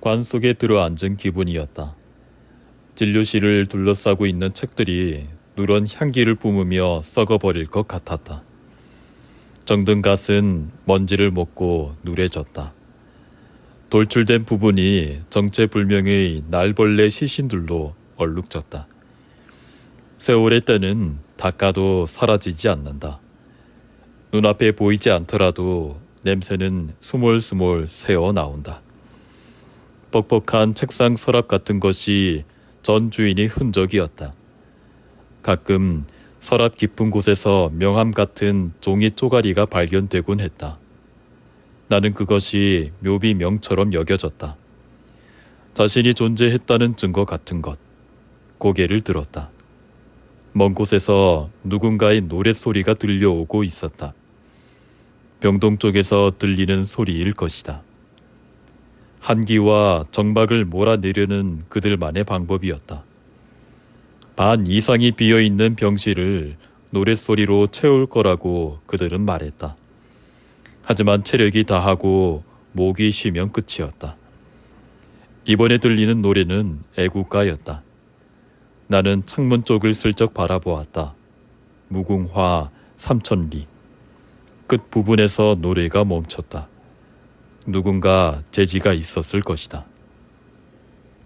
관 속에 들어앉은 기분이었다. 진료실을 둘러싸고 있는 책들이 누런 향기를 뿜으며 썩어버릴 것 같았다. 정든 갓은 먼지를 먹고 누래졌다. 돌출된 부분이 정체불명의 날벌레 시신들로 얼룩졌다. 세월의 때는 닦아도 사라지지 않는다. 눈앞에 보이지 않더라도 냄새는 스몰스몰 새어 나온다. 뻑뻑한 책상 서랍 같은 것이 전 주인의 흔적이었다. 가끔 서랍 깊은 곳에서 명함 같은 종이 쪼가리가 발견되곤 했다. 나는 그것이 묘비 명처럼 여겨졌다. 자신이 존재했다는 증거 같은 것. 고개를 들었다. 먼 곳에서 누군가의 노랫소리가 들려오고 있었다. 병동 쪽에서 들리는 소리일 것이다. 한기와 정막을 몰아내려는 그들만의 방법이었다. 반 이상이 비어 있는 병실을 노랫소리로 채울 거라고 그들은 말했다. 하지만 체력이 다하고 목이 쉬면 끝이었다. 이번에 들리는 노래는 애국가였다. 나는 창문 쪽을 슬쩍 바라보았다. 무궁화 삼천리. 끝 부분에서 노래가 멈췄다. 누군가 재지가 있었을 것이다.